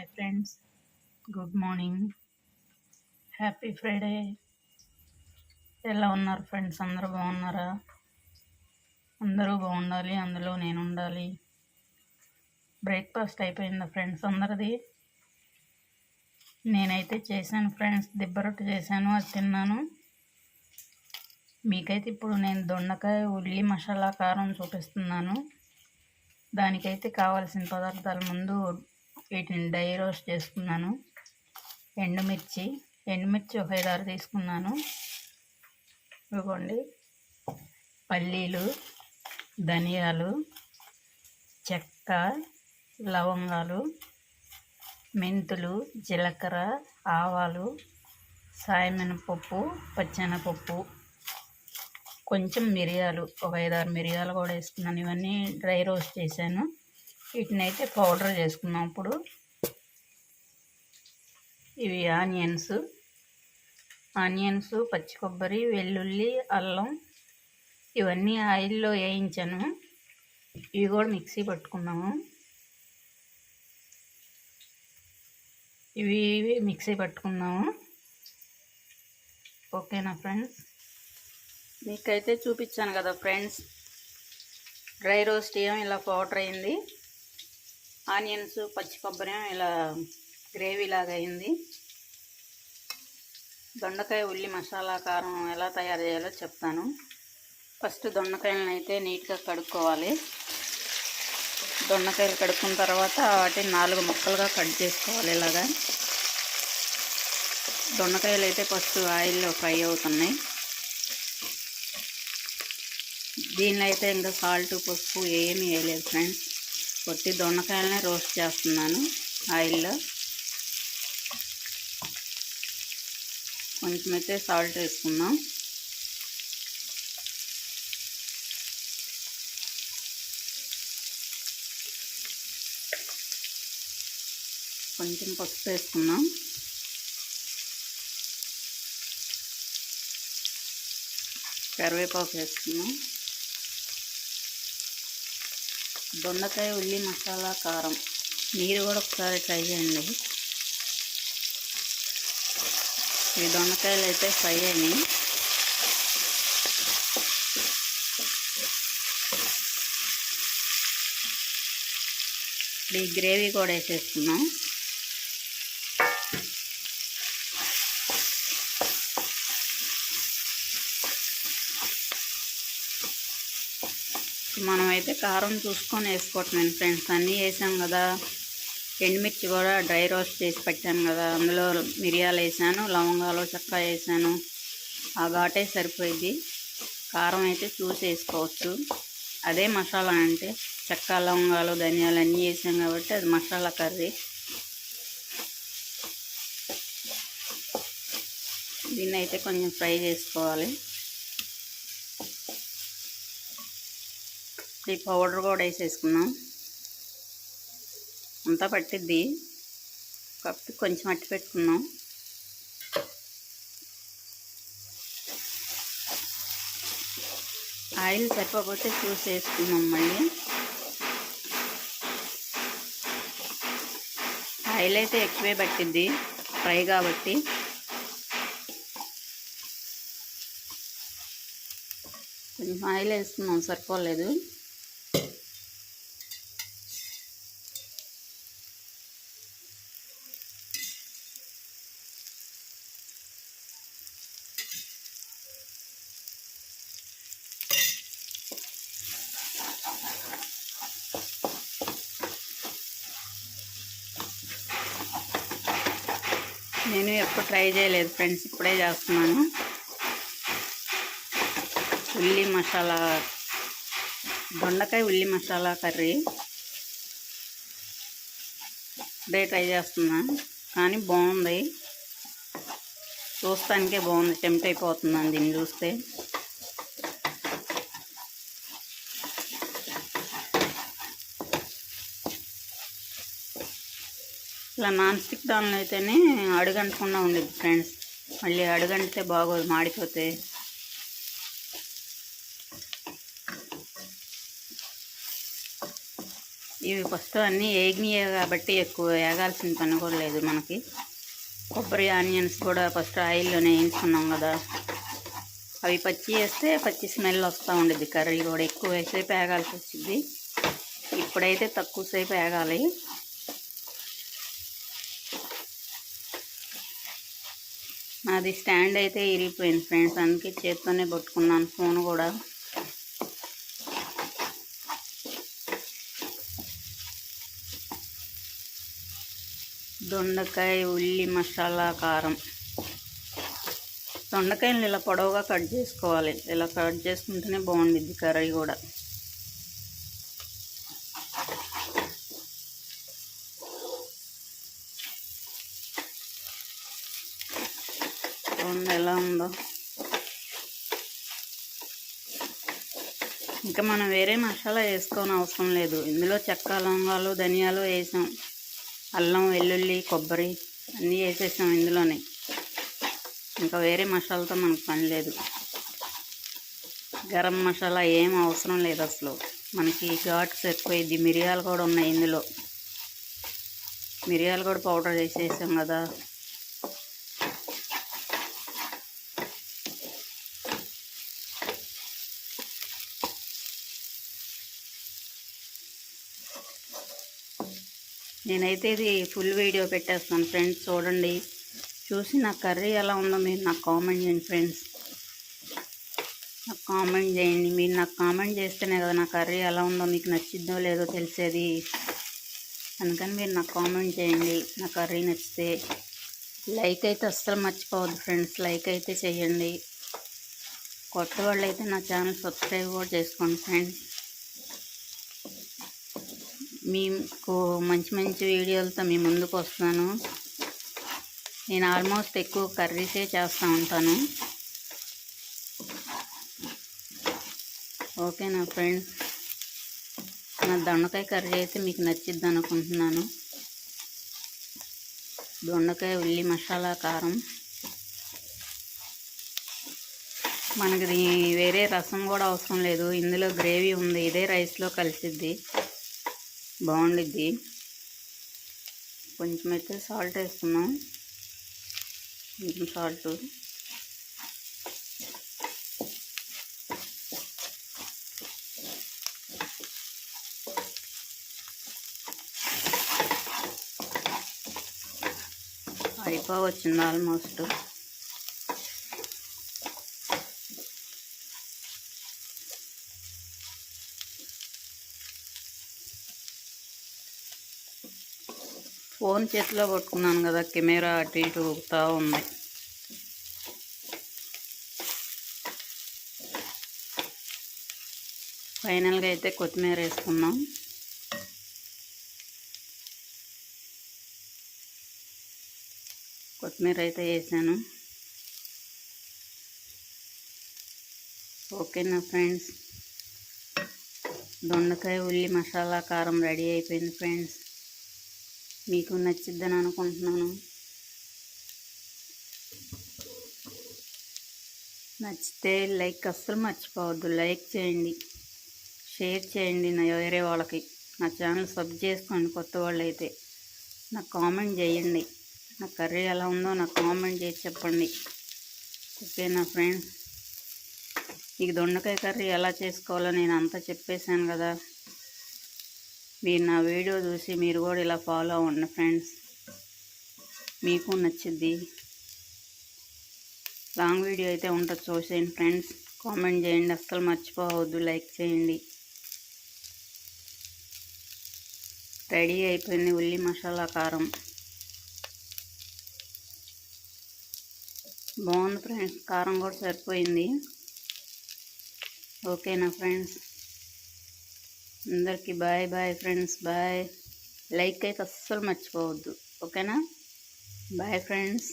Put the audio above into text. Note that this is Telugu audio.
Hi friends good morning happy Friday ఎలా ఉన్నారు ఫ్రెండ్స్ అందరూ బాగున్నారా? అందరూ బాగుండాలి. అందులో నేను ఉండాలి. బ్రేక్ఫాస్ట్ అయిపోయిందా ఫ్రెండ్స్ అందరిది? నేనైతే చేశాను ఫ్రెండ్స్ దిబ్బరొట్టు చేశాను అది తిన్నాను. మీకైతే ఇప్పుడు నేను దొండకాయ ఉల్లి మసాలా కారం చూపిస్తున్నాను. దానికైతే కావాల్సిన పదార్థాల ముందు వీటిని డ్రై రోస్ట్ చేసుకున్నాను. ఎండుమిర్చి ఎండుమిర్చి ఒక ఐదారు తీసుకున్నాను. ఇవ్వండి. పల్లీలు ధనియాలు చెక్క లవంగాలు మెంతులు జీలకర్ర ఆవాలు సాయమినపప్పు పచ్చెనపప్పు కొంచెం మిరియాలు ఒక ఐదారు మిరియాలు కూడా వేసుకున్నాను. ఇవన్నీ డ్రై రోస్ట్ చేశాను. వీటిని అయితే పౌడర్ చేసుకున్నాం ఇప్పుడు. ఇవి ఆనియన్స్. ఆనియన్స్ పచ్చి కొబ్బరి వెల్లుల్లి అల్లం ఇవన్నీ ఆయిల్లో వేయించాను. ఇవి కూడా మిక్సీ పట్టుకున్నాము. ఇవి ఇవి మిక్సీ పట్టుకున్నాము. ఓకేనా ఫ్రెండ్స్? మీకైతే చూపించాను కదా ఫ్రెండ్స్. డ్రై రోస్ట్ ఏం ఇలా పౌడర్ అయింది. ఆనియన్స్ పచ్చి కొబ్బరి ఇలా గ్రేవీ లాగా అయింది. దొండకాయ ఉల్లి మసాలా కారం ఎలా తయారు చేయాలో చెప్తాను. ఫస్ట్ దొండకాయలను అయితే నీట్గా కడుక్కోవాలి. దొండకాయలు కడుక్కున్న తర్వాత వాటిని నాలుగు ముక్కలుగా కట్ చేసుకోవాలి ఇలాగా. దొండకాయలు అయితే ఫస్ట్ ఆయిల్లో ఫ్రై అవుతున్నాయి. దీనిలో అయితే ఇంకా సాల్ట్ పసుపు ఏమీ వేయలేదు ఫ్రెండ్స్. కొట్టి దొండకాయలనే రోస్ట్ చేస్తున్నాను ఆయిల్లో. కొంచెం అయితే సాల్ట్ వేసుకుందాం. కొంచెం పసుపు వేసుకుందాం. కరివేపాకు వేసుకుందాం. దొండకాయ ఉల్లి మసాలా కారం. మీరు కూడా ఒకసారి ట్రై చేయండి. ఈ దొండకాయలు అయితే ఫ్రై అయినాయి. ఈ గ్రేవీ కూడా వేసేసుకున్నాం మనమైతే కారం చూసుకొని వేసుకోవటం ఫ్రెండ్స్. అన్నీ వేసాం కదా. ఎండుమిర్చి కూడా డ్రై రోస్ట్ చేసి పెట్టాను కదా. అందులో మిరియాలు వేసాను లవంగాలు చెక్క వేసాను. ఆ ఘాటే సరిపోయింది. కారం అయితే చూసి వేసుకోవచ్చు. అదే మసాలా అంటే చెక్క లవంగాలు ధనియాలు అన్నీ వేసాం కాబట్టి అది మసాలా కర్రీ. దీన్ని అయితే కొంచెం ఫ్రై చేసుకోవాలి. ఈ పౌడర్ కూడా వేసేసుకున్నాం. అంతా పట్టిద్ది. కాబట్టి కొంచెం అట్టి పెట్టుకున్నాం. ఆయిల్ సరిపోతే చూసి వేసుకున్నాం మళ్ళీ. ఆయిల్ అయితే ఎక్కువే పట్టిద్ది ఫ్రై కాబట్టి. కొంచెం ఆయిల్ వేసుకున్నాం సరిపోలేదు. నేను ఎప్పుడు ట్రై చేయలేదు ఫ్రెండ్స్ ఇప్పుడే చేస్తున్నాను. ఉల్లి మసాలా దొండకాయ ఉల్లి మసాలా కర్రీ. ఇప్పుడే ట్రై చేస్తున్నా కానీ బాగుంది. చూస్తానికే బాగుంది టెంప్ట్ అయిపోతున్నాను దీన్ని చూస్తే. ఇట్లా నాన్ స్టిక్ దానిలో అయితేనే అడుగంటకుండా ఉండేది ఫ్రెండ్స్. మళ్ళీ అడుగంటితే బాగోదు మాడిపోతే. ఇవి ఫస్ట్ అన్నీ ఏగ్నియే కాబట్టి ఎక్కువ వేగాల్సిన పని కూడా లేదు మనకి. కొబ్బరి ఆనియన్స్ కూడా ఫస్ట్ ఆయిల్లోనే వేయించుకున్నాం కదా. అవి పచ్చి వేస్తే పచ్చి స్మెల్ వస్తూ ఉండేది. కర్రీ కూడా ఎక్కువ సేపు వేగాల్సి వచ్చింది. ఇప్పుడైతే తక్కువసేపు వేగాలి అది స్టాండ్ అయితే ఇరిగిపోయింది ఫ్రెండ్స్. అందుకే చేత్తోనే పట్టుకున్నాను ఫోన్ కూడా. దొండకాయ ఉల్లి మసాలా కారం. దొండకాయలు ఇలా పొడవుగా కట్ చేసుకోవాలి. ఇలా కట్ చేసుకుంటేనే బాగుండిద్ది కర్రీ కూడా. చూడండి ఎలా ఉందో. ఇంకా మనం వేరే మసాలా వేసుకోని అవసరం లేదు. ఇందులో చెక్క లవంగాలు ధనియాలు వేసాం. అల్లం వెల్లుల్లి కొబ్బరి అన్నీ వేసేసాం ఇందులోనే. ఇంకా వేరే మసాలాతో మనకు పని లేదు. గరం మసాలా ఏం అవసరం లేదు అసలు. మనకి ఘాట్స్ ఎక్కువైంది మిరియాలు కూడా ఉన్నాయి ఇందులో. మిరియాలు కూడా పౌడర్ వేసేసాం కదా. నేనైతే ఇది ఫుల్ వీడియో పెట్టేస్తాను ఫ్రెండ్స్ చూడండి. చూసి నా కర్రీ ఎలా ఉందో మీరు నాకు కామెంట్ చేయండి ఫ్రెండ్స్. నాకు కామెంట్ చేయండి. మీరు నాకు కామెంట్ చేస్తేనే కదా నా కర్రీ ఎలా ఉందో మీకు నచ్చిద్దో లేదో తెలిసేది. అందుకని మీరు నాకు కామెంట్ చేయండి. నా కర్రీ నచ్చితే లైక్ అయితే అస్సలు మర్చిపోవద్దు ఫ్రెండ్స్. లైక్ అయితే చేయండి. కొత్త వాళ్ళు అయితే నా ఛానల్ సబ్స్క్రైబ్ కూడా చేసుకోండి ఫ్రెండ్స్. మీకు మంచి మంచి వీడియోలతో మీ ముందుకు వస్తాను నేను ఆల్మోస్ట్ ఎక్కువ కర్రీసే చేస్తూ ఉంటాను. ఓకే నా ఫ్రెండ్స్? నా దొండకాయ కర్రీ అయితే మీకు నచ్చిద్ది అనుకుంటున్నాను. దొండకాయ ఉల్లి మసాలా కారం. మనకి వేరే రసం కూడా అవసరం లేదు. ఇందులో గ్రేవీ ఉంది. ఇదే రైస్లో కలిసిద్ది. బాగుండిద్ది. కొంచెం అయితే సాల్ట్ వేస్తున్నాం కొంచెం సాల్ట్. అయిపోవచ్చింది ఆల్మోస్ట్. ఫోన్ చేతిలో పట్టుకున్నాను కదా కెమెరా అటు ఇటు ఊగుతూ ఉంది. ఫైనల్గా అయితే కొత్తిమీర వేసుకున్నాం కొత్తిమీర అయితే వేసాను. ఓకేనా ఫ్రెండ్స్ దొండకాయ ఉల్లి మసాలా కారం రెడీ అయిపోయింది ఫ్రెండ్స్. మీకు నచ్చిద్దని అనుకుంటున్నాను. నచ్చితే లైక్ అస్సలు మర్చిపోవద్దు. లైక్ చేయండి. షేర్ చేయండి నా వేరే వాళ్ళకి. నా ఛానల్ సబ్ చేసుకోండి కొత్త వాళ్ళు అయితే నాకు కామెంట్ చేయండి. నా కర్రీ ఎలా ఉందో నాకు కామెంట్ చేసి చెప్పండి. ఓకేనా ఫ్రెండ్స్? మీకు దొండకాయ కర్రీ ఎలా చేసుకోవాలో నేను అంతా చెప్పేశాను కదా. మీరు నా వీడియో చూసి మీరు కూడా ఇలా ఫాలో అవ్వండి ఫ్రెండ్స్ మీకు నచ్చిద్ది. లాంగ్ వీడియో అయితే ఉంటుంది చూసేయండి ఫ్రెండ్స్ కామెంట్ చేయండి. అస్సలు మర్చిపోవద్దు. లైక్ చేయండి. రెడీ అయిపోయింది ఉల్లి మసాలా కారం. బాగుంది ఫ్రెండ్స్ కారం కూడా సరిపోయింది. ఓకేనా ఫ్రెండ్స్ అందరికీ bye bye friends bye. Like అయితే అస్సలు మర్చిపోవద్దు. ఓకేనా? Bye friends.